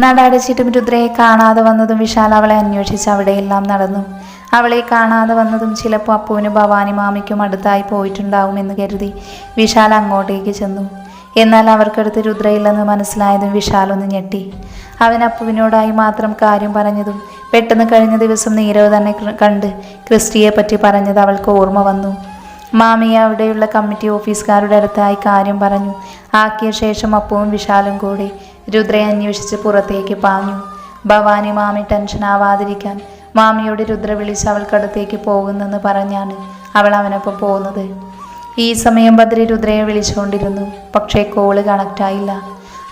നടടച്ചിട്ടും രുദ്രയെ കാണാതെ വന്നതും വിശാൽ അവളെ അന്വേഷിച്ച് അവിടെയെല്ലാം നടന്നു. അവളെ കാണാതെ വന്നതും ചിലപ്പോൾ അപ്പുവിന് ഭവാനി മാമിക്കും അടുത്തായി പോയിട്ടുണ്ടാവുമെന്ന് കരുതി വിശാൽ അങ്ങോട്ടേക്ക് ചെന്നു. എന്നാൽ അവർക്കടുത്ത് രുദ്രയില്ലെന്ന് മനസ്സിലായതും വിശാൽ ഒന്ന് ഞെട്ടി. അവൻ അപ്പുവിനോടായി മാത്രം കാര്യം പറഞ്ഞതും പെട്ടെന്ന് കഴിഞ്ഞ ദിവസം നീരവ് തന്നെ കണ്ട് ക്രിസ്റ്റിയെ പറ്റി പറഞ്ഞത് അവൾക്ക് ഓർമ്മ വന്നു. മാമിയെ അവിടെയുള്ള കമ്മിറ്റി ഓഫീസുകാരുടെ അടുത്തായി കാര്യം പറഞ്ഞു. ആക്കിയ ശേഷം അപ്പവും വിശാലും കൂടി രുദ്രയെ അന്വേഷിച്ച് പുറത്തേക്ക് പാഞ്ഞു. ഭവാനി മാമി ടെൻഷൻ ആവാതിരിക്കാൻ മാമിയോട് രുദ്ര വിളിച്ച് അവൾക്കടുത്തേക്ക് പോകുന്നെന്ന് പറഞ്ഞാണ് അവൾ അവനൊപ്പം പോകുന്നത് ഈ സമയം ബദ്രി രുദ്രയെ വിളിച്ചുകൊണ്ടിരുന്നു. പക്ഷേ കോൾ കണക്റ്റായില്ല.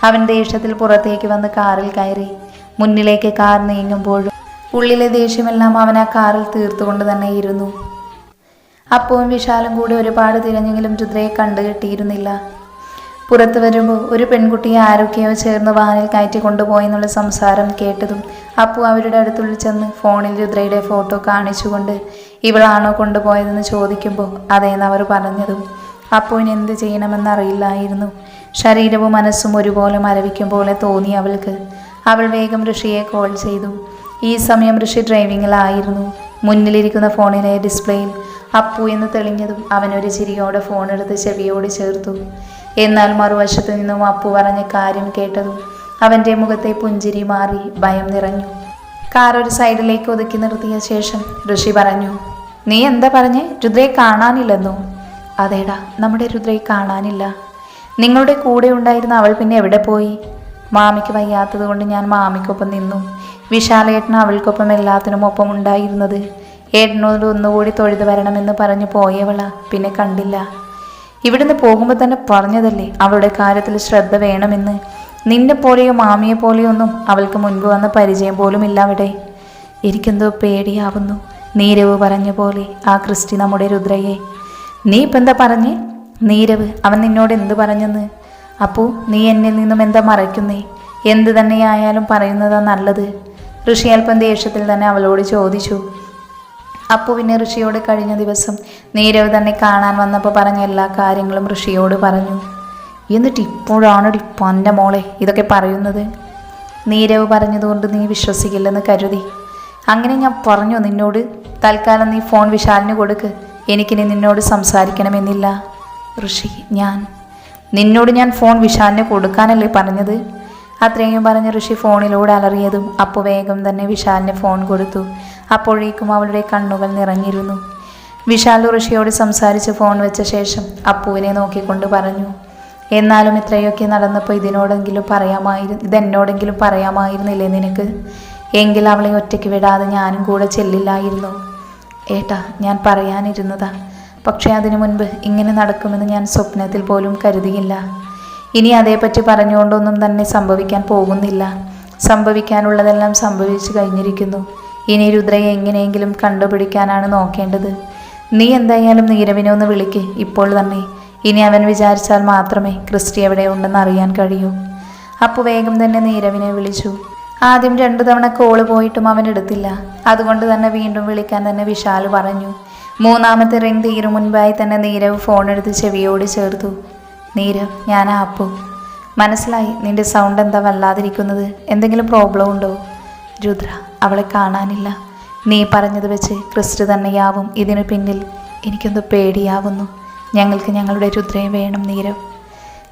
അവൻ ദേഷ്യത്തിൽ പുറത്തേക്ക് വന്ന് കാറിൽ കയറി. മുന്നിലേക്ക് കാർ നീങ്ങുമ്പോഴും ഉള്ളിലെ ദേഷ്യമെല്ലാം അവൻ ആ കാറിൽ തീർത്തുകൊണ്ട് തന്നെ ഇരുന്നു. അപ്പവും വിശാലും കൂടി ഒരുപാട് തിരഞ്ഞെങ്കിലും രുദ്രയെ കണ്ടു കിട്ടിയിരുന്നില്ല. പുറത്തു വരുമ്പോൾ ഒരു പെൺകുട്ടിയെ ആരൊക്കെയോ ചേർന്ന് വാനിൽ കയറ്റി കൊണ്ടുപോയെന്നുള്ള സംസാരം കേട്ടതും അപ്പു അവരുടെ അടുത്തുള്ളിൽ ചെന്ന് ഫോണിൽ രുദ്രയുടെ ഫോട്ടോ കാണിച്ചുകൊണ്ട് ഇവളാണോ കൊണ്ടുപോയതെന്ന് ചോദിക്കുമ്പോൾ അതേന്ന് അവർ പറഞ്ഞതും അപ്പുവിന് എന്ത് ചെയ്യണമെന്നറിയില്ലായിരുന്നു. ശരീരവും മനസ്സും ഒരുപോലെ മരവിക്കും പോലെ തോന്നി അവൾക്ക്. അവൾ വേഗം ഋഷിയെ കോൾ ചെയ്തു. ഈ സമയം ഋഷി ഡ്രൈവിങ്ങിലായിരുന്നു. മുന്നിലിരിക്കുന്ന ഫോണിലെ ഡിസ്പ്ലേയിൽ അപ്പു എന്ന് തെളിഞ്ഞതും അവൻ അവനൊരു ചിരിയോടെ ഫോണെടുത്ത് ചെവിയോട് ചേർത്തു. എന്നാൽ മറുവശത്ത് നിന്നും അപ്പു പറഞ്ഞ കാര്യം കേട്ടതും അവന്റെ മുഖത്തെ പുഞ്ചിരി മാറി ഭയം നിറഞ്ഞു. കാർ ഒരു സൈഡിലേക്ക് ഒതുക്കി നിർത്തിയ ശേഷം ഋഷി പറഞ്ഞു നീ എന്താ പറഞ്ഞേ? രുദ്രയെ കാണാനില്ലെന്നോ? അതേടാ നമ്മുടെ രുദ്രയെ കാണാനില്ല. നിങ്ങളുടെ കൂടെ ഉണ്ടായിരുന്ന അവൾ പിന്നെ എവിടെ പോയി? മാമിക്ക് വയ്യാത്തത് കൊണ്ട് ഞാൻ മാമിക്കൊപ്പം നിന്നു. വിശാലേട്ടൻ അവൾക്കൊപ്പം എല്ലാത്തിനും ഒപ്പം ഉണ്ടായിരുന്നത് ഏട്ടനോട് ഒന്നുകൂടി തൊഴുതു വരണമെന്ന് പറഞ്ഞു പോയവള പിന്നെ കണ്ടില്ല. ഇവിടുന്ന് പോകുമ്പോൾ തന്നെ പറഞ്ഞതല്ലേ അവളുടെ കാര്യത്തിൽ ശ്രദ്ധ വേണമെന്ന്. നിന്നെ പോലെയോ മാമിയെ പോലെയോ ഒന്നും അവൾക്ക് മുൻപ് വന്ന പരിചയം പോലും ഇല്ല അവിടെ എനിക്കെന്തോ പേടിയാവുന്നു നീരവ് പറഞ്ഞ പോലെ ആ ക്രിസ്റ്റി നമ്മുടെ രുദ്രയെ. നീ ഇപ്പം എന്താ പറഞ്ഞേ? നീരവ് അവൻ നിന്നോട് എന്ത് പറഞ്ഞെന്ന്? അപ്പോൾ നീ എന്നിൽ നിന്നും എന്താ മറയ്ക്കുന്നേ? എന്ത് തന്നെയായാലും പറയുന്നതാ നല്ലത്. ഋഷി ദേഷ്യത്തിൽ തന്നെ അവളോട് ചോദിച്ചു അപ്പു പിന്നെ ഋഷിയോട് കഴിഞ്ഞ ദിവസം നീരവ് തന്നെ കാണാൻ വന്നപ്പോൾ പറഞ്ഞ എല്ലാ കാര്യങ്ങളും ഋഷിയോട് പറഞ്ഞു. എന്നിട്ട് ഇപ്പോഴാണ് പന്റെ മോളെ ഇതൊക്കെ പറയുന്നത്? നീരവ് പറഞ്ഞതുകൊണ്ട് നീ വിശ്വസിക്കില്ലെന്ന് കരുതി. അങ്ങനെ ഞാൻ പറഞ്ഞു നിന്നോട് തൽക്കാലം നീ ഫോൺ വിശാലിന് കൊടുക്ക്. എനിക്കിനി നിന്നോട് സംസാരിക്കണമെന്നില്ല. ഋഷി ഞാൻ. നിന്നോട് ഞാൻ ഫോൺ വിശാലിന് കൊടുക്കാനല്ലേ പറഞ്ഞത്? അത്രയും പറഞ്ഞ ഋഷി ഫോണിലൂടെ അലറിയതും അപ്പു വേഗം തന്നെ വിശാലിന് ഫോൺ കൊടുത്തു. അപ്പോഴേക്കും അവളുടെ കണ്ണുകൾ നിറഞ്ഞിരുന്നു. വിശാൽ ഋഷിയോട് സംസാരിച്ച് ഫോൺ വെച്ച ശേഷം അപ്പുവിനെ നോക്കിക്കൊണ്ട് പറഞ്ഞു എന്നാലും ഇത്രയൊക്കെ നടന്നപ്പോൾ ഇതിനോടെങ്കിലും പറയാമായിരുന്നു ഇതെന്നോടെങ്കിലും പറയാമായിരുന്നില്ലേ നിനക്ക്? എങ്കിൽ അവളെ ഒറ്റയ്ക്ക് വിടാതെ ഞാനും കൂടെ ചെല്ലില്ലായിരുന്നു. ഏട്ടാ ഞാൻ പറയാനിരുന്നതാ. പക്ഷേ അതിനു മുൻപ് ഇങ്ങനെ നടക്കുമെന്ന് ഞാൻ സ്വപ്നത്തിൽ പോലും കരുതിയില്ല. ഇനി അതേപ്പറ്റി പറഞ്ഞുകൊണ്ടൊന്നും തന്നെ സംഭവിക്കാൻ പോകുന്നില്ല. സംഭവിക്കാനുള്ളതെല്ലാം സംഭവിച്ചു കഴിഞ്ഞിരിക്കുന്നു. ഇനി രുദ്രയെ എങ്ങനെയെങ്കിലും കണ്ടുപിടിക്കാനാണ് നോക്കേണ്ടത്. നീ എന്തായാലും നീരവിനെ ഒന്ന് വിളിക്ക് ഇപ്പോൾ തന്നെ. ഇനി അവൻ വിചാരിച്ചാൽ മാത്രമേ ക്രിസ്റ്റി എവിടെ ഉണ്ടെന്ന് അറിയാൻ കഴിയൂ. അപ്പോൾ വേഗം തന്നെ നീരവിനെ വിളിച്ചു. ആദ്യം രണ്ടു തവണ കോൾ പോയിട്ടും അവൻ എടുത്തില്ല. അതുകൊണ്ട് തന്നെ വീണ്ടും വിളിക്കാൻ തന്നെ വിശാൽ പറഞ്ഞു. മൂന്നാമത്തെ റിംഗ് തീരും മുൻപായി തന്നെ നീരവ് ഫോൺ എടുത്ത് ചെവിയോട് ചേർത്തു. നീരവ് ഞാൻ ആപ്പു മനസ്സിലായി നിന്റെ സൗണ്ട് എന്താ വല്ലാതിരിക്കുന്നത്? എന്തെങ്കിലും പ്രോബ്ലം ഉണ്ടോ? രുദ്ര അവളെ കാണാനില്ല. നീ പറഞ്ഞത് വെച്ച് ക്രിസ്റ്റ് തന്നെയാവും ഇതിനു പിന്നിൽ. എനിക്കൊന്ന് പേടിയാവുന്നു. ഞങ്ങൾക്ക് ഞങ്ങളുടെ രുദ്രയെ വേണം നീരവ്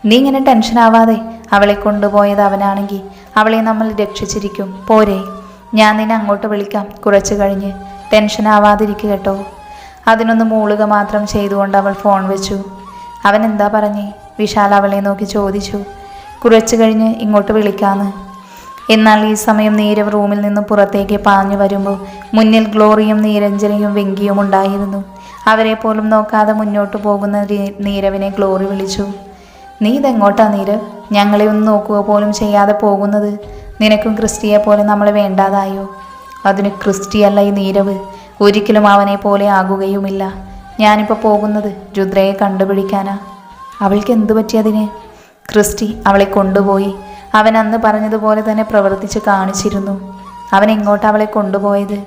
നീ ഇങ്ങനെ ടെൻഷൻ ആവാതെ അവളെ കൊണ്ടുപോയത് അവനാണെങ്കിൽ അവളെ നമ്മൾ രക്ഷിച്ചിരിക്കും. പോരെ ഞാൻ നിന്നെ അങ്ങോട്ട് വിളിക്കാം. കുറച്ച് കഴിഞ്ഞ് ടെൻഷൻ ആവാതിരിക്കുക കേട്ടോ. അതിനൊന്ന് മൂളുക മാത്രം ചെയ്തുകൊണ്ട് അവൾ ഫോൺ വെച്ചു. അവൻ എന്താ പറഞ്ഞേ? വിശാൽ അവളെ നോക്കി ചോദിച്ചു. കുറച്ചു കഴിഞ്ഞ് ഇങ്ങോട്ട് വിളിക്കാന്ന്. എന്നാൽ ഈ സമയം നീരവ് റൂമിൽ നിന്ന് പുറത്തേക്ക് പാഞ്ഞു വരുമ്പോൾ മുന്നിൽ ഗ്ലോറിയും നീരഞ്ജനയും വെങ്കിയും ഉണ്ടായിരുന്നു. അവരെ പോലും നോക്കാതെ മുന്നോട്ട് പോകുന്ന നീരവിനെ ഗ്ലോറി വിളിച്ചു. നീ ഇതെങ്ങോട്ടാ നീരവ്? ഞങ്ങളെ ഒന്ന് നോക്കുക പോലും ചെയ്യാതെ പോകുന്നത്. നിനക്കും ക്രിസ്റ്റിയെ പോലെ നമ്മൾ വേണ്ടാതായോ? അതിന് ക്രിസ്റ്റിയല്ല ഈ നീരവ്. ഒരിക്കലും അവനെ പോലെ ആകുകയുമില്ല. ഞാനിപ്പോൾ പോകുന്നത് രുദ്രയെ കണ്ടുപിടിക്കാനാ. അവൾക്ക് എന്തു പറ്റിയതിന് ക്രിസ്റ്റി അവളെ കൊണ്ടുപോയി. അവൻ അന്ന് പറഞ്ഞതുപോലെ തന്നെ പ്രവർത്തിച്ച് കാണിച്ചിരുന്നു. അവൻ എങ്ങോട്ട് അവളെ കൊണ്ടുപോയത്?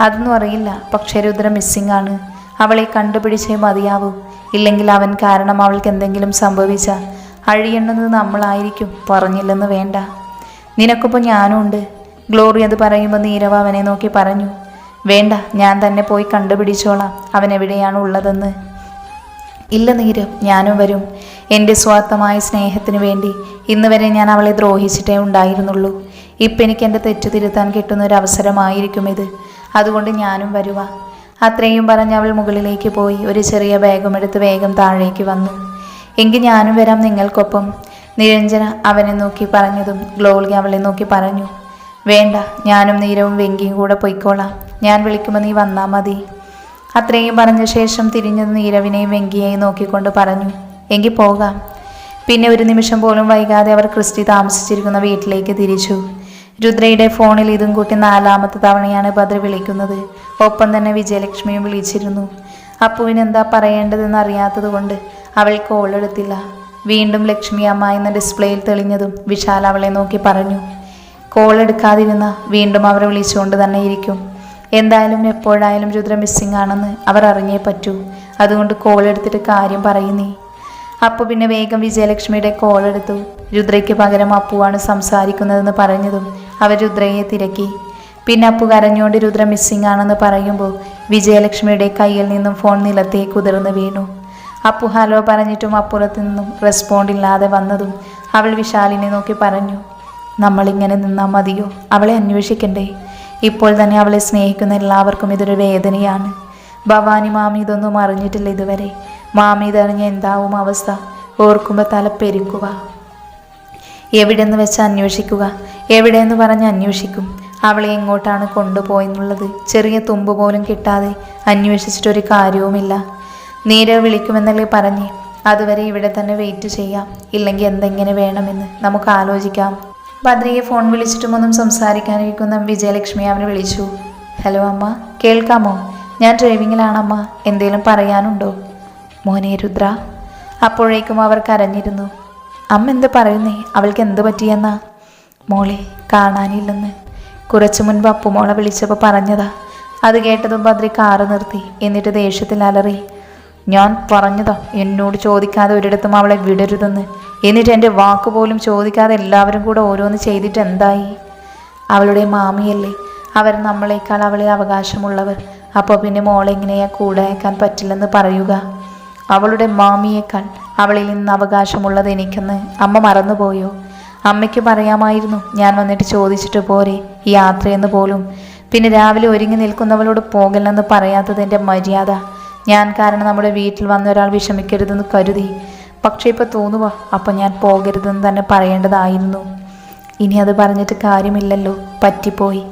അതൊന്നും അറിയില്ല. പക്ഷേ രുദ്ര മിസ്സിംഗ് ആണ്. അവളെ കണ്ടുപിടിച്ചേ മതിയാവൂ. ഇല്ലെങ്കിൽ അവൻ കാരണം അവൾക്ക് എന്തെങ്കിലും സംഭവിച്ച അഴിയണ്ണത് നമ്മളായിരിക്കും. പറഞ്ഞില്ലെന്ന് വേണ്ട. നിനക്കൊപ്പം ഞാനും ഉണ്ട്. ഗ്ലോറി അത് പറയുമ്പോൾ നീരവ അവനെ നോക്കി പറഞ്ഞു. വേണ്ട ഞാൻ തന്നെ പോയി കണ്ടുപിടിച്ചോളാം. അവൻ എവിടെയാണ് ഉള്ളതെന്ന്. ഇല്ല നീരം ഞാനും വരും. എന്റെ സ്വാർത്ഥമായ സ്നേഹത്തിനു വേണ്ടി ഇന്ന് വരെ ഞാൻ അവളെ ദ്രോഹിച്ചിട്ടേ ഉണ്ടായിരുന്നുള്ളൂ. ഇപ്പം എനിക്ക് എന്റെ തെറ്റ് തിരുത്താൻ കിട്ടുന്ന ഒരു അവസരമായിരിക്കും ഇത്. അതുകൊണ്ട് ഞാനും വരുക അത്രയും പറഞ്ഞ് അവൾ മുകളിലേക്ക് പോയി ഒരു ചെറിയ ബാഗുമെടുത്ത് വേഗം താഴേക്ക് വന്നു. എങ്കിൽ ഞാനും വരാം നിങ്ങൾക്കൊപ്പം. നിരഞ്ജന അവനെ നോക്കി പറഞ്ഞതും ഗ്ലോളി അവളെ നോക്കി പറഞ്ഞു. വേണ്ട ഞാനും നീരവും വെങ്കിയും കൂടെ പൊയ്ക്കോളാം. ഞാൻ വിളിക്കുമ്പോൾ നീ വന്നാൽ മതി. അത്രയും പറഞ്ഞ ശേഷം തിരിഞ്ഞത് നീരവിനെയും വെങ്കിയെയും നോക്കിക്കൊണ്ട് പറഞ്ഞു എങ്കിൽ പോകാം. പിന്നെ ഒരു നിമിഷം പോലും വൈകാതെ അവർ ക്രിസ്റ്റി താമസിച്ചിരിക്കുന്ന വീട്ടിലേക്ക് തിരിച്ചു. രുദ്രയുടെ ഫോണിൽ ഇതും കൂട്ടി നാലാമത്തെ തവണയാണ് ഭദ്ര വിളിക്കുന്നത്. ഒപ്പം തന്നെ വിജയലക്ഷ്മിയും വിളിച്ചിരുന്നു. അപ്പുവിന് എന്താ പറയേണ്ടതെന്ന് അറിയാത്തതുകൊണ്ട് അവൾ കോൾ എടുത്തില്ല. വീണ്ടും ലക്ഷ്മി അമ്മ എന്ന ഡിസ്പ്ലേയിൽ തെളിഞ്ഞതും വിശാൽ അവളെ നോക്കി പറഞ്ഞു കോൾ എടുക്കാതിരുന്ന വീണ്ടും അവരെ വിളിച്ചുകൊണ്ട് തന്നെ ഇരിക്കും. എന്തായാലും എപ്പോഴായാലും രുദ്ര മിസ്സിംഗ് ആണെന്ന് അവർ അറിഞ്ഞേ പറ്റൂ. അതുകൊണ്ട് കോൾ എടുത്തിട്ട് കാര്യം പറയുന്നേ അപ്പോൾ പിന്നെ വേഗം വിജയലക്ഷ്മിയുടെ കോൾ എടുത്തു. രുദ്രയ്ക്ക് പകരം അപ്പുവാണ് സംസാരിക്കുന്നതെന്ന് പറഞ്ഞതും അവർ രുദ്രയെ തിരക്കി. പിന്നെ അപ്പു കരഞ്ഞുകൊണ്ട് രുദ്ര മിസ്സിംഗ് ആണെന്ന് പറയുമ്പോൾ വിജയലക്ഷ്മിയുടെ കയ്യിൽ നിന്നും ഫോൺ നിലത്തേക്ക് ഉതിർന്ന് വീണു. അപ്പു ഹലോ പറഞ്ഞിട്ടും അപ്പുറത്തു നിന്നും റെസ്പോണ്ട് ഇല്ലാതെ വന്നതും അവൾ വിശാലിനെ നോക്കി പറഞ്ഞു നമ്മളിങ്ങനെ നിന്നാൽ മതിയോ? അവളെ അന്വേഷിക്കണ്ടേ? ഇപ്പോൾ തന്നെ അവളെ സ്നേഹിക്കുന്ന എല്ലാവർക്കും ഇതൊരു വേദനയാണ്. ഭവാനി മാമി ഇതൊന്നും അറിഞ്ഞിട്ടില്ല ഇതുവരെ. മാമി ഇതറിഞ്ഞ എന്താവും അവസ്ഥ? ഓർക്കുമ്പോൾ തല പെരുക്കുക. എവിടെന്ന് വെച്ച് അന്വേഷിക്കുക? എവിടെയെന്ന് പറഞ്ഞ് അന്വേഷിക്കും? അവളെ എങ്ങോട്ടാണ് കൊണ്ടുപോയെന്നുള്ളത്? ചെറിയ തുമ്പ് പോലും കിട്ടാതെ അന്വേഷിച്ചിട്ടൊരു കാര്യവുമില്ല. നീരവ് വിളിക്കുമെന്നല്ലേ പറഞ്ഞ്. അതുവരെ ഇവിടെ തന്നെ വെയിറ്റ് ചെയ്യാം. ഇല്ലെങ്കിൽ എന്തെങ്ങനെ വേണമെന്ന് നമുക്ക് ആലോചിക്കാം. ഭദ്രയെ ഫോൺ വിളിച്ചിട്ടും ഒന്നും സംസാരിക്കാനിരിക്കുന്ന വിജയലക്ഷ്മി അവനെ വിളിച്ചു. ഹലോ അമ്മ കേൾക്കാമോ? ഞാൻ ഡ്രൈവിങ്ങിലാണമ്മ എന്തേലും പറയാനുണ്ടോ? മോനെ രുദ്ര. അപ്പോഴേക്കും അവർ കരഞ്ഞിരുന്നു. അമ്മ എന്ത് പറയുന്നേ? അവൾക്ക് എന്ത് പറ്റിയെന്നാ? മോളെ കാണാനില്ലെന്ന്. കുറച്ചു മുൻപ് അപ്പുമോളെ വിളിച്ചപ്പോൾ പറഞ്ഞതാ. അത് കേട്ടതും ഭദ്രി കാറ് നിർത്തി. എന്നിട്ട് ദേഷ്യത്തിൽ അലറി. ഞാൻ പറഞ്ഞതാ എന്നോട് ചോദിക്കാതെ ഒരിടത്തും അവളെ വിടരുതെന്ന്. എന്നിട്ട് എന്റെ വാക്ക് പോലും ചോദിക്കാതെ എല്ലാവരും കൂടെ ഓരോന്ന് ചെയ്തിട്ട് എന്തായി? അവളുടെ മാമിയല്ലേ അവർ നമ്മളെക്കാൾ അവളെ അവകാശമുള്ളവർ. അപ്പോൾ പിന്നെ മോളെ എങ്ങനെയാ കൂടെ അയക്കാൻ പറ്റില്ലെന്ന് പറയുക? അവളുടെ മാമിയേക്കാൾ അവളിൽ നിന്ന് അവകാശമുള്ളത് എനിക്കെന്ന് അമ്മ മറന്നുപോയോ? അമ്മയ്ക്ക് പറയാമായിരുന്നു ഞാൻ വന്നിട്ട് ചോദിച്ചിട്ട് പോരെ യാത്രയെന്ന് പോലും. പിന്നെ രാവിലെ ഒരുങ്ങി നിൽക്കുന്നവളോട് പോകില്ലെന്ന് പറയാത്തതിന്റെ മര്യാദ. ഞാൻ കാരണം നമ്മുടെ വീട്ടിൽ വന്ന ഒരാൾ വിഷമിക്കരുതെന്ന് കരുതി. പക്ഷേ ഇപ്പോൾ തോന്നുക അപ്പം ഞാൻ പോകരുതെന്ന് തന്നെ പറയേണ്ടതായിരുന്നു. ഇനി അത് പറഞ്ഞിട്ട് കാര്യമില്ലല്ലോ പറ്റിപ്പോയി.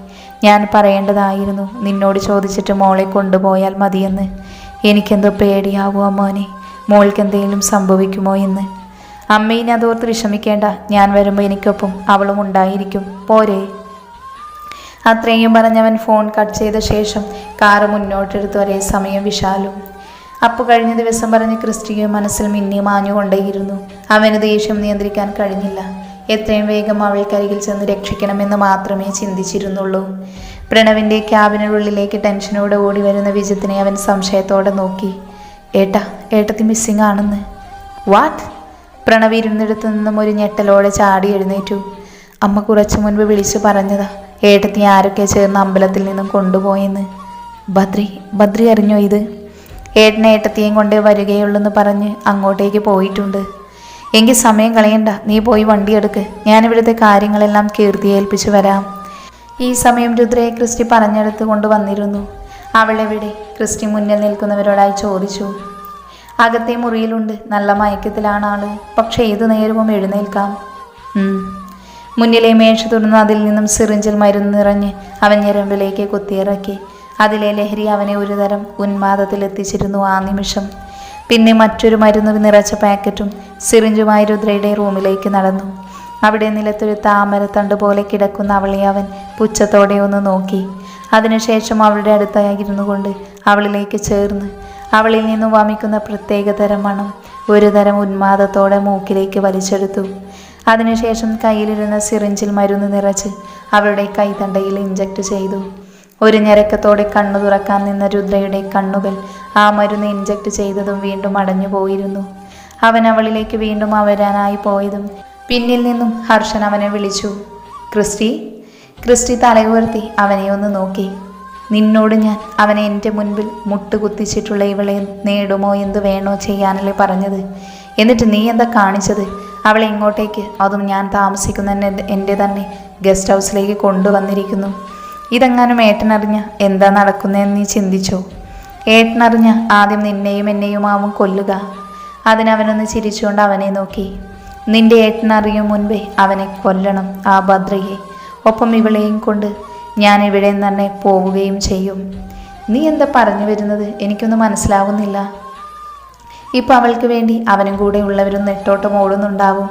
ഞാൻ പറയേണ്ടതായിരുന്നു നിന്നോട് ചോദിച്ചിട്ട് മോളെ കൊണ്ടുപോയാൽ മതിയെന്ന്. എനിക്കെന്തോ പേടിയാവുമോ മോനെ മോൾക്ക് എന്തെങ്കിലും സംഭവിക്കുമോ എന്ന്. അമ്മയിനെ അതോർത്ത് വിഷമിക്കേണ്ട ഞാൻ വരുമ്പോൾ എനിക്കൊപ്പം അവളും ഉണ്ടായിരിക്കും. പോരെ. അത്രയും പറഞ്ഞവൻ ഫോൺ കട്ട് ചെയ്ത ശേഷം കാറ് മുന്നോട്ടെടുത്ത് ഒരേ സമയം വിശാലും. അപ്പു കഴിഞ്ഞ ദിവസം പറഞ്ഞ് ക്രിസ്റ്റിയെ മനസ്സിൽ മിന്നി മാഞ്ഞുകൊണ്ടേയിരുന്നു. അവന് ദേഷ്യം നിയന്ത്രിക്കാൻ കഴിഞ്ഞില്ല. എത്രയും വേഗം അവൾക്കരികിൽ ചെന്ന് രക്ഷിക്കണമെന്ന് മാത്രമേ ചിന്തിച്ചിരുന്നുള്ളൂ. പ്രണവിന്റെ ക്യാബിനുള്ളിലേക്ക് ടെൻഷനോടെ ഓടി വരുന്ന വിജിത്തിനെ അവൻ സംശയത്തോടെ നോക്കി. ഏട്ടാ ഏട്ടത്തി മിസ്സിംഗ് ആണെന്ന്. വാട്ട് പ്രണവ് ഇരുന്നിടത്തു നിന്നും ഒരു ഞെട്ടലോടെ ചാടി എഴുന്നേറ്റു. അമ്മ കുറച്ചു മുൻപ് വിളിച്ചു പറഞ്ഞതാ ഏട്ടത്തി ആരൊക്കെ ചേർന്ന് അമ്പലത്തിൽ നിന്നും കൊണ്ടുപോയെന്ന്? ബദ്രി ബദ്രി അറിഞ്ഞോ ഇത്? ഏട്ടനെ ഏട്ടത്തിയും കൊണ്ടേ വരികയുള്ളെന്ന് പറഞ്ഞ് അങ്ങോട്ടേക്ക് പോയിട്ടുണ്ട്. എങ്കിൽ സമയം കളയണ്ട നീ പോയി വണ്ടിയെടുക്ക് ഞാനിവിടുത്തെ കാര്യങ്ങളെല്ലാം കീർത്തി ഏൽപ്പിച്ചു വരാം. ഈ സമയം രുദ്രയെ ക്രിസ്റ്റി പറഞ്ഞെടുത്ത് കൊണ്ടുവന്നിരുന്നു അവളെവിടെ? ക്രിസ്റ്റി മുന്നിൽ നിൽക്കുന്നവരോടായി ചോദിച്ചു. അകത്തെ മുറിയിലുണ്ട്. നല്ല മയക്കത്തിലാണ് ആൾ. പക്ഷേ ഏതു നേരവും എഴുന്നേൽക്കാം. മുന്നിലെ മേശ തുറന്ന് അതിൽ നിന്നും സിറിഞ്ചിൽ മരുന്ന് നിറഞ്ഞ് അവൻ ഞരമ്പിലേക്ക് കുത്തിയിറക്കി. അതിലെ ലഹരി അവനെ ഒരുതരം ഉന്മാദത്തിലെത്തിച്ചിരുന്നു ആ നിമിഷം. പിന്നെ മറ്റൊരു മരുന്ന് നിറച്ച പാക്കറ്റും സിറിഞ്ചുമായി രുദ്രയുടെ റൂമിലേക്ക് നടന്നു. അവിടെ നിലത്തൊരു താമരത്തണ്ട് പോലെ കിടക്കുന്ന അവളെ അവൻ പുച്ഛത്തോടെ ഒന്ന് നോക്കി. അതിനുശേഷം അവളുടെ അടുത്തായിരുന്നു കൊണ്ട് അവളിലേക്ക് ചേർന്ന്. അവളിൽ നിന്നും വമിക്കുന്ന പ്രത്യേകതരം മണം ഒരു തരം ഉന്മാദത്തോടെ മൂക്കിലേക്ക് വലിച്ചെടുത്തു. അതിനുശേഷം കയ്യിലിരുന്ന സിറിഞ്ചിൽ മരുന്ന് നിറച്ച് അവളുടെ കൈത്തണ്ടയിൽ ഇഞ്ചക്ട് ചെയ്തു. ഒരു ഞരക്കത്തോടെ കണ്ണു തുറക്കാൻ നിന്ന രുദ്രയുടെ കണ്ണുകൾ ആ മരുന്ന് ഇഞ്ചക്ട് ചെയ്തതും വീണ്ടും അടഞ്ഞു പോയിരുന്നു. അവൻ അവളിലേക്ക് വീണ്ടും അവരാനായി പോയതും പിന്നിൽ നിന്നും ഹർഷൻ അവനെ വിളിച്ചു. ക്രിസ്റ്റി ക്രിസ്റ്റി തലയുയർത്തി അവനെ ഒന്ന് നോക്കി. നിന്നോട് ഞാൻ അവനെ എന്റെ മുൻപിൽ മുട്ടുകുത്തിച്ചിട്ടുള്ള ഇവളെ നേടുമോ എന്ത് വേണോ ചെയ്യാനല്ലേ പറഞ്ഞത്? എന്നിട്ട് നീ എന്താ കാണിച്ചത്? അവളെ ഇങ്ങോട്ടേക്ക്. അതും ഞാൻ താമസിക്കുന്ന എന്റെ- തന്നെ ഗസ്റ്റ് ഹൗസിലേക്ക് കൊണ്ടുവന്നിരിക്കുന്നു. ഇതെങ്ങാനും ഏട്ടനറിഞ്ഞ എന്താ നടക്കുന്നതെന്ന് നീ ചിന്തിച്ചോ? ഏട്ടനറിഞ്ഞ ആദ്യം നിന്നെയും എന്നെയും ആവും കൊല്ലുക. അതിനവനൊന്ന് ചിരിച്ചുകൊണ്ട് അവനെ നോക്കി. നിന്റെ ഏട്ടനറിയും മുൻപേ അവനെ കൊല്ലണം ആ ഭദ്രയെ. ഒപ്പം ഇവളെയും കൊണ്ട് ഞാൻ ഇവിടെ തന്നെ പോവുകയും ചെയ്യും. നീ എന്താ പറഞ്ഞു വരുന്നത്? എനിക്കൊന്നും മനസ്സിലാവുന്നില്ല. ഇപ്പം അവൾക്ക് വേണ്ടി അവനും കൂടെ ഉള്ളവരും നെട്ടോട്ടം ഓടുന്നുണ്ടാവും.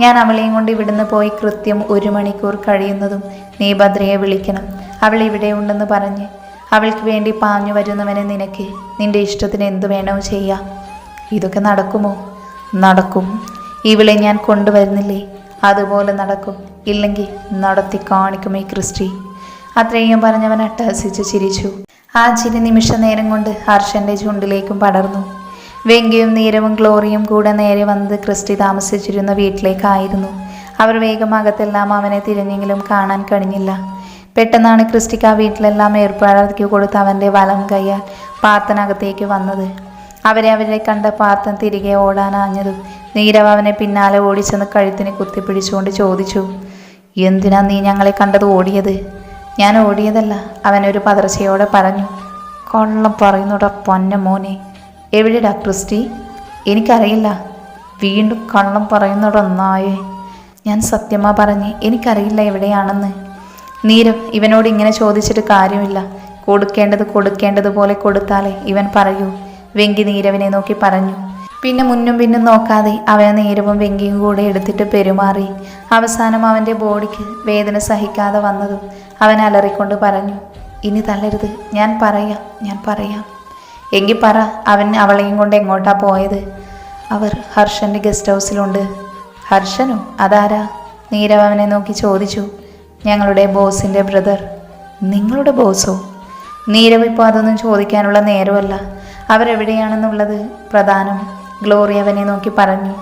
ഞാൻ അവളെയും കൊണ്ട് ഇവിടുന്ന് പോയി കൃത്യം ഒരു മണിക്കൂർ കഴിയുന്നതും നീ ഭദ്രയെ വിളിക്കണം. അവൾ ഇവിടെ ഉണ്ടെന്ന് പറഞ്ഞ് അവൾക്ക് വേണ്ടി പാഞ്ഞു വരുന്നവനെ നിനക്ക് നിന്റെ ഇഷ്ടത്തിന് എന്തു വേണോ ചെയ്യാം. ഇതൊക്കെ നടക്കുമോ? നടക്കും. ഇവളെ ഞാൻ കൊണ്ടുവരുന്നില്ലേ? അതുപോലെ നടക്കും. ഇല്ലെങ്കിൽ നടത്തി കാണിക്കും ഈ ക്രിസ്റ്റി. അത്രയും പറഞ്ഞവൻ അട്ടഹസിച്ച് ചിരിച്ചു. ആ ചിരി നിമിഷ നേരം കൊണ്ട് ഹർഷന്റെ ചുണ്ടിലേക്കും പടർന്നു. വെങ്കിയും നീരവും ഗ്ലോറിയും കൂടെ നേരെ വന്നത് ക്രിസ്റ്റി താമസിച്ചിരുന്ന വീട്ടിലേക്കായിരുന്നു. അവർ വേഗം അകത്തെല്ലാം അവനെ തിരിഞ്ഞെങ്കിലും കാണാൻ കഴിഞ്ഞില്ല. പെട്ടെന്നാണ് ക്രിസ്റ്റിക്ക് ആ വീട്ടിലെല്ലാം ഏർപ്പാടാക്കി കൊടുത്ത് അവന്റെ വലം കൈയാൽ പാത്തനകത്തേക്ക് വന്നത്. അവരെ അവരെ കണ്ട പാത്തൻ തിരികെ ഓടാനാഞ്ഞതും നീരവ് അവനെ പിന്നാലെ ഓടിച്ചെന്ന് കഴുത്തിന് കുത്തിപ്പിടിച്ചുകൊണ്ട് ചോദിച്ചു എന്തിനാ നീ ഞങ്ങളെ കണ്ടത് ഓടിയത്? ഞാൻ ഓടിയതല്ല അവനൊരു പതർച്ചയോടെ പറഞ്ഞു. കൊള്ളം പറയുന്നുടാ പൊന്ന മോനെ എവിടെടാ ക്രിസ്റ്റി എനിക്കറിയില്ല. വീണ്ടും കള്ളം പറയുന്നതൊന്നായേ ഞാൻ സത്യമാ പറഞ്ഞ് എനിക്കറിയില്ല എവിടെയാണെന്ന്. നീരം ഇവനോട് ഇങ്ങനെ ചോദിച്ചിട്ട് കാര്യമില്ല. കൊടുക്കേണ്ടത് കൊടുക്കേണ്ടതുപോലെ കൊടുത്താലേ ഇവൻ പറയൂ. വെങ്കി നീരവിനെ നോക്കി പറഞ്ഞു. പിന്നെ മുന്നും പിന്നും നോക്കാതെ അവൻ നീരവും വെങ്കിയും കൂടെ എടുത്തിട്ട് പെരുമാറി. അവസാനം അവന്റെ ബോഡിക്ക് വേദന സഹിക്കാതെ വന്നതും അവൻ അലറിക്കൊണ്ട് പറഞ്ഞു. ഇനി തള്ളരുത് ഞാൻ പറയാം. ഞാൻ പറയാം. എങ്കിൽ പറ അവൻ അവളെയും കൊണ്ട് എങ്ങോട്ടാ പോയത്? അവർ ഹർഷന്റെ ഗസ്റ്റ് ഹൗസിലുണ്ട്. ഹർഷനോ? അതാരാ? നീരവ് അവനെ നോക്കി ചോദിച്ചു. ഞങ്ങളുടെ ബോസിന്റെ ബ്രദർ. നിങ്ങളുടെ ബോസോ? നീരവ് ഇപ്പോൾ അതൊന്നും ചോദിക്കാനുള്ള നേരമല്ല. അവരെവിടെയാണെന്നുള്ളത് പ്രധാനം ഗ്ലോറി അവനെ നോക്കി പറഞ്ഞു.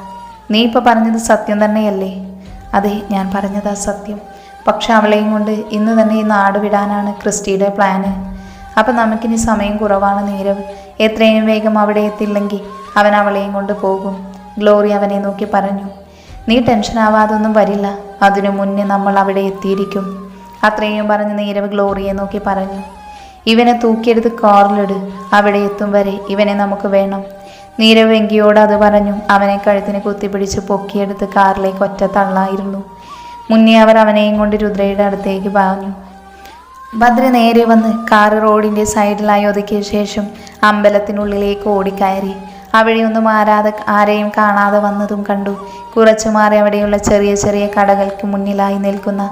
നീ ഇപ്പോൾ പറഞ്ഞത് സത്യം തന്നെയല്ലേ? അതെ ഞാൻ പറഞ്ഞതാ സത്യം. പക്ഷെ അവളെയും കൊണ്ട് ഇന്ന് തന്നെ ഈ നാട് വിടാനാണ് ക്രിസ്റ്റിയുടെ പ്ലാന്. അപ്പം നമുക്കിനി സമയം കുറവാണ് നീരവ്. എത്രയും വേഗം അവിടെ എത്തില്ലെങ്കിൽ അവൻ അവളെയും കൊണ്ട് പോകും. ഗ്ലോറി അവനെ നോക്കി പറഞ്ഞു നീ ടെൻഷൻ ആവാതൊന്നും വരില്ല. അതിനു മുന്നേ നമ്മൾ അവിടെ എത്തിയിരിക്കും. അത്രയും പറഞ്ഞ് നീരവ് ഗ്ലോറിയെ നോക്കി പറഞ്ഞു ഇവനെ തൂക്കിയെടുത്ത് കാറിലിട്. അവിടെ എത്തും വരെ ഇവനെ നമുക്ക് വേണം. നീരവ് എങ്കിയോട് അത് പറഞ്ഞു. അവനെ കഴുത്തിന് കുത്തിപ്പിടിച്ച് പൊക്കിയെടുത്ത് കാറിലേക്ക് ഒറ്റ തള്ളായിരുന്നു. മുന്നേ അവർ അവനെയും കൊണ്ട് രുദ്രയുടെ അടുത്തേക്ക് പറഞ്ഞു ഭദ്ര നേരെ വന്ന് കാറ് റോഡിന്റെ സൈഡിലായി ഒതുക്കിയ ശേഷം അമ്പലത്തിനുള്ളിലേക്ക് ഓടിക്കയറി. അവിടെയൊന്നും ആരാതെ ആരെയും കാണാതെ വന്നതും കണ്ടു. കുറച്ചു മാറി അവിടെയുള്ള ചെറിയ ചെറിയ കടകൾക്ക് മുന്നിലായി നിൽക്കുന്ന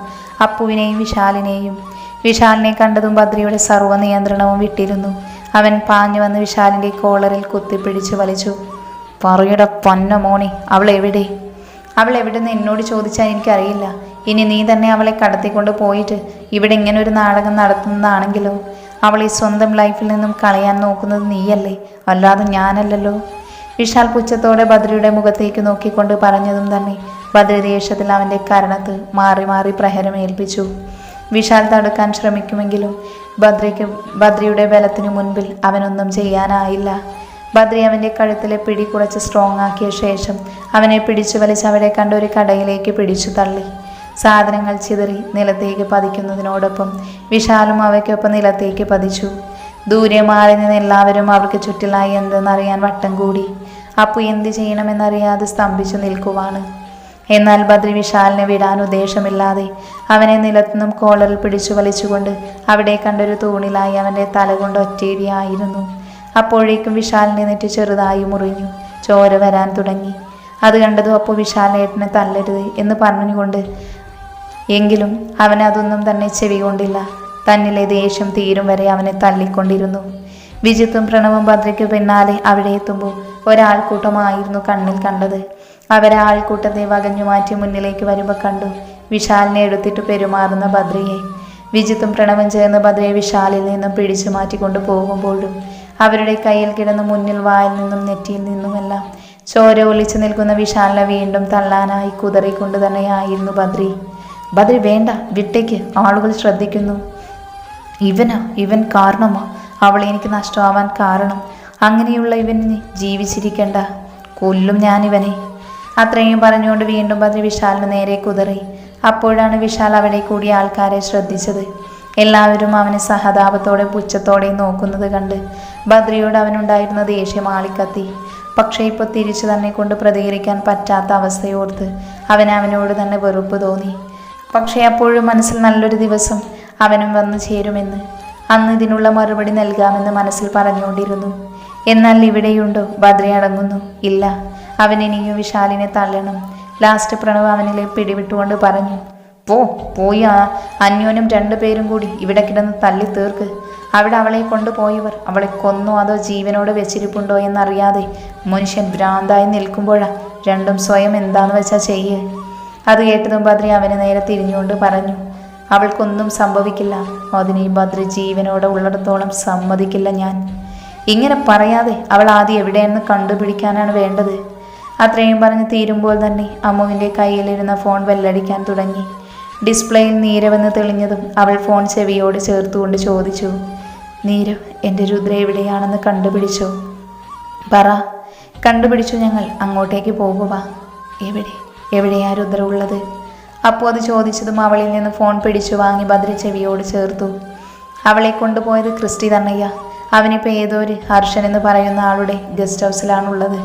അപ്പുവിനെയും വിശാലിനെയും. വിശാലിനെ കണ്ടതും ഭദ്രയുടെ സർവ നിയന്ത്രണവും വിട്ടിരുന്നു. അവൻ പാഞ്ഞു വന്ന് വിശാലിന്റെ കോളറിൽ കുത്തിപ്പിടിച്ചു വലിച്ചു. പറയുടെ പൊന്ന മോണി അവൾ എവിടെ അവൾ എവിടെന്ന് എന്നോട് ചോദിച്ചാൽ എനിക്കറിയില്ല. ഇനി നീ തന്നെ അവളെ കടത്തിക്കൊണ്ട് പോയിട്ട് ഇവിടെ ഇങ്ങനെ ഒരു നാടകം നടത്തുന്നതാണെങ്കിലോ? അവളെ സ്വന്തം ലൈഫിൽ നിന്നും കളയാൻ നോക്കുന്നത് നീയല്ലേ? അല്ലാതെ ഞാനല്ലല്ലോ. വിശാൽ പുച്ഛത്തോടെ ബദ്രിയുടെ മുഖത്തേക്ക് നോക്കിക്കൊണ്ട് പറഞ്ഞതും തന്നെ ബദ്രി ദേഷ്യത്തിൽ അവന്റെ കരണത്ത് മാറി മാറി പ്രഹരമേൽപ്പിച്ചു വിശാൽ തടുക്കാൻ ശ്രമിക്കുമെങ്കിലും ബദ്രിക്ക് ബദ്രിയുടെ ബലത്തിനു മുൻപിൽ അവനൊന്നും ചെയ്യാനായില്ല. ബദ്രി അവന്റെ കഴുത്തിലെ പിടി കുറച്ച് സ്ട്രോങ് ആക്കിയ ശേഷം അവനെ പിടിച്ചു വലിച്ച് അവിടെ കണ്ട ഒരു കടയിലേക്ക് പിടിച്ചു തള്ളി. സാധനങ്ങൾ ചിതറി നിലത്തേക്ക് പതിക്കുന്നതിനോടൊപ്പം വിശാലും അവയ്ക്കൊപ്പം നിലത്തേക്ക് പതിച്ചു. ദൂരെ മാറി നിന്ന് എല്ലാവരും അവർക്ക് ചുറ്റിലായി എന്തെന്നറിയാൻ വട്ടം കൂടി. അപ്പു എന്ത് ചെയ്യണമെന്നറിയാതെ സ്തംഭിച്ചു നിൽക്കുവാണ്. എന്നാൽ ബദ്രി വിശാലിനെ വിടാൻ ഉദ്ദേശമില്ലാതെ അവനെ നിലത്തുനിന്നും കോളറിൽ പിടിച്ചു വലിച്ചുകൊണ്ട് അവിടെ കണ്ടൊരു തൂണിലായി അവന്റെ തല കൊണ്ട് ഒറ്റയിടിയായിരുന്നു. അപ്പോഴേക്കും വിശാലിനെ നെറ്റ് ചെറുതായി മുറിഞ്ഞു. ചോര വരാൻ തുടങ്ങി. അത് കണ്ടതും അപ്പോൾ വിശാലേട്ടനെ തല്ലരുത് എന്ന് പറഞ്ഞുകൊണ്ട് എങ്കിലും അവൻ അതൊന്നും തന്നെ ചെവികൊണ്ടില്ല തന്നിലെ ദേഷ്യം തീരും വരെ അവനെ തള്ളിക്കൊണ്ടിരുന്നു. വിജിത്തും പ്രണവും ഭദ്രയ്ക്ക് പിന്നാലെ അവിടെ എത്തുമ്പോൾ ഒരാൾക്കൂട്ടമായിരുന്നു കണ്ണിൽ കണ്ടത്. അവരെ ആൾക്കൂട്ടത്തെ വകഞ്ഞു മാറ്റി മുന്നിലേക്ക് വരുമ്പോൾ കണ്ടു വിശാലിനെ എടുത്തിട്ട് പെരുമാറുന്ന ഭദ്രയെ. വിജിത്തും പ്രണവും ചേർന്ന് ഭദ്രയെ വിശാലിൽ നിന്നും പിടിച്ചു മാറ്റിക്കൊണ്ട് പോകുമ്പോഴും അവരുടെ കയ്യിൽ കിടന്ന് മുന്നിൽ വായിൽ നിന്നും നെറ്റിയിൽ നിന്നുമെല്ലാം ചോര ഒലിച്ചു നിൽക്കുന്ന വിശാലിനെ വീണ്ടും തള്ളാനായി കുതറിക്കൊണ്ട് തന്നെയായിരുന്നു ബദ്രി ബദ്രി വേണ്ട വിട്ടേക്ക്. ആളുകൾ ശ്രദ്ധിക്കുന്നു. ഇവനാ ഇവൻ കാരണമാ. അവൾ എനിക്ക് നഷ്ടമാവാൻ കാരണം. അങ്ങനെയുള്ള ഇവന് ജീവിച്ചിരിക്കണ്ട. കൊല്ലും ഞാൻ ഇവനെ. അത്രയും പറഞ്ഞുകൊണ്ട് വീണ്ടും ബദ്രി വിശാലിന് നേരെ കുതറി. അപ്പോഴാണ് വിശാൽ അവിടെ കൂടിയ ആൾക്കാരെ ശ്രദ്ധിച്ചത്. എല്ലാവരും അവനെ സഹതാപത്തോടെ പുച്ഛത്തോടെ നോക്കുന്നത് കണ്ട് ബദ്രിയോട് അവനുണ്ടായിരുന്ന ദേഷ്യം ആളിക്കത്തി. പക്ഷേ ഇപ്പോൾ തിരിച്ചു തന്നെ കൊണ്ട് പ്രതികരിക്കാൻ പറ്റാത്ത അവസ്ഥയോർത്ത് അവൻ അവനോട് തന്നെ വെറുപ്പ് തോന്നി. പക്ഷേ അപ്പോഴും മനസ്സിൽ നല്ലൊരു ദിവസം അവനും വന്നു ചേരുമെന്ന്. അന്ന് ഇതിനുള്ള മറുപടി നൽകാമെന്ന് മനസ്സിൽ പറഞ്ഞുകൊണ്ടിരുന്നു. എന്നാൽ ഇവിടെയുണ്ടോ? ബദ്രി അടങ്ങുന്നു. ഇല്ല. അവൻ ഇനിയും വിശാലിനെ തള്ളണം. ലാസ്റ്റ് പ്രണവ് അവനിലെ പിടിവിട്ടുകൊണ്ട് പറഞ്ഞു പോ പോയി ആ അന്യോനും രണ്ടുപേരും കൂടി ഇവിടെ കിടന്ന് തള്ളി തീർക്ക്. അവിടെ അവളെ കൊണ്ടുപോയവർ അവളെ കൊന്നോ അതോ ജീവനോട് വെച്ചിരിപ്പുണ്ടോ എന്നറിയാതെ മനുഷ്യൻ ഭ്രാന്തായി നിൽക്കുമ്പോഴാ രണ്ടും സ്വയം എന്താന്ന് വെച്ചാൽ ചെയ്യേ? അത് കേട്ടതും ബദ്രി അവനെ നേരെ തിരിഞ്ഞുകൊണ്ട് പറഞ്ഞു അവൾക്കൊന്നും സംഭവിക്കില്ല. മോദിനി ബദ്രി ജീവനോടെ ഉള്ളിടത്തോളം സമ്മതിക്കില്ല ഞാൻ. ഇങ്ങനെ പറയാതെ അവൾ ആദ്യം എവിടെയെന്ന് കണ്ടുപിടിക്കാനാണ് വേണ്ടത്. അത്രയും പറഞ്ഞ് തീരുമ്പോൾ തന്നെ അമ്മുവിന്റെ കയ്യിലിരുന്ന ഫോൺ വെല്ലടിക്കാൻ തുടങ്ങി. ഡിസ്പ്ലേയിൽ നീരവെന്ന് തെളിഞ്ഞതും അവൾ ഫോൺ ചെവിയോട് ചേർത്തുകൊണ്ട് ചോദിച്ചു നീരവ് എന്റെ രുദ്ര എവിടെയാണെന്ന് കണ്ടുപിടിച്ചോ? പറ. കണ്ടുപിടിച്ചു ഞങ്ങൾ. അങ്ങോട്ടേക്ക് പോകുക എവിടെ? എവിടെയാ രുദ്ര ഉള്ളത് അപ്പോൾ അത് ചോദിച്ചതും അവളിൽ നിന്ന് ഫോൺ പിടിച്ചു വാങ്ങി ഭദ്ര ചെവിയോട് ചേർത്തു. അവളെ കൊണ്ടുപോയത് ക്രിസ്റ്റി തന്നെയ്യ അവനിപ്പോൾ ഏതോ ഒരു ഹർഷൻ എന്ന് പറയുന്ന ആളുടെ ഗസ്റ്റ് ഹൗസിലാണുള്ളത്.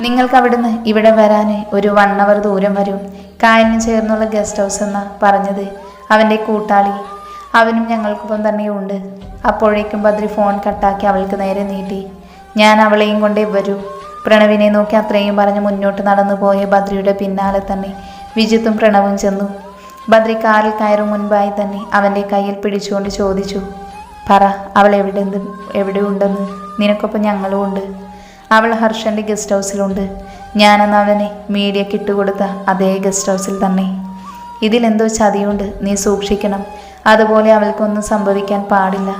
നിങ്ങൾക്ക് അവിടുന്ന് ഇവിടെ വരാൻ ഒരു വൺ അവർ ദൂരം വരും. കായലിന് ചേർന്നുള്ള ഗസ്റ്റ് ഹൗസ് എന്നാ പറഞ്ഞത്. അവന്റെ കൂട്ടാളി. അവനും ഞങ്ങൾക്കൊപ്പം തന്നെയുണ്ട്. അപ്പോഴേക്കും ബദ്രി ഫോൺ കട്ടാക്കി അവൾക്ക് നേരെ നീട്ടി. ഞാൻ അവളെയും കൊണ്ടേ വരൂ. പ്രണവിനെ നോക്കി അത്രയും പറഞ്ഞ് മുന്നോട്ട് നടന്നു പോയ ബദ്രിയുടെ പിന്നാലെ തന്നെ വിജിത്തും പ്രണവും ചെന്നു. ബദ്രി കാറിൽ കയറും മുൻപായി തന്നെ അവന്റെ കയ്യിൽ പിടിച്ചുകൊണ്ട് ചോദിച്ചു പറ അവൾ എവിടെ എവിടെ ഉണ്ടെന്ന്? നിനക്കൊപ്പം ഞങ്ങളും ഉണ്ട്. അവൾ ഹർഷന്റെ ഗസ്റ്റ് ഹൗസിലുണ്ട് ഞാനെന്ന് അവനെ മീഡിയക്ക് ഇട്ടുകൊടുത്ത അതേ ഗസ്റ്റ് ഹൗസിൽ തന്നെ. ഇതിലെന്തോ ചതിയുണ്ട് നീ സൂക്ഷിക്കണം. അതുപോലെ അവൾക്കൊന്നും സംഭവിക്കാൻ പാടില്ല.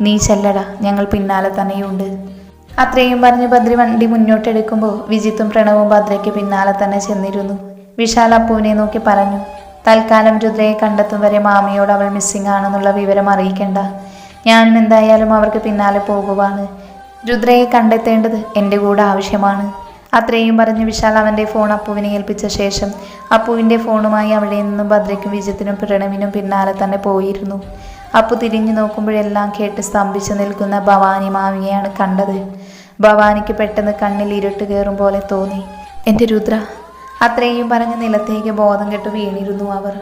നീ ചെല്ലട ഞങ്ങൾ പിന്നാലെ തന്നെയുണ്ട്. അത്രയും പറഞ്ഞ് ബദ്രി വണ്ടി മുന്നോട്ടെടുക്കുമ്പോൾ വിജിത്തും പ്രണവും ഭദ്രയ്ക്ക് പിന്നാലെ തന്നെ ചെന്നിരുന്നു. വിശാൽ അപ്പുവിനെ നോക്കി പറഞ്ഞു തൽക്കാലം രുദ്രയെ കണ്ടെത്തും വരെ മാമിയോട് അവൾ മിസ്സിംഗ് ആണെന്നുള്ള വിവരം അറിയിക്കേണ്ട. ഞാനും എന്തായാലും അവർക്ക് പിന്നാലെ പോകുവാണ്. രുദ്രയെ കണ്ടെത്തേണ്ടത് എന്റെ കൂടെ ആവശ്യമാണ്. അത്രയും പറഞ്ഞ് വിശാൽ അവന്റെ ഫോൺ അപ്പുവിനെ ഏൽപ്പിച്ച ശേഷം അപ്പുവിന്റെ ഫോണുമായി അവിടെ നിന്നും ഭദ്രയ്ക്കും വിജയത്തിനും പ്രണവിനും പിന്നാലെ തന്നെ പോയിരുന്നു. അപ്പു തിരിഞ്ഞു നോക്കുമ്പോഴെല്ലാം കേട്ട് സ്തംഭിച്ചു നിൽക്കുന്ന ഭവാനി മാമിയെയാണ് കണ്ടത്. ഭവാനിക്ക് പെട്ടെന്ന് കണ്ണിൽ ഇരുട്ട് കയറും പോലെ തോന്നി. എന്റെ രുദ്ര അത്രയും പറഞ്ഞ് നിലത്തേക്ക് ബോധം കെട്ട് വീണിരുന്നു അവർ.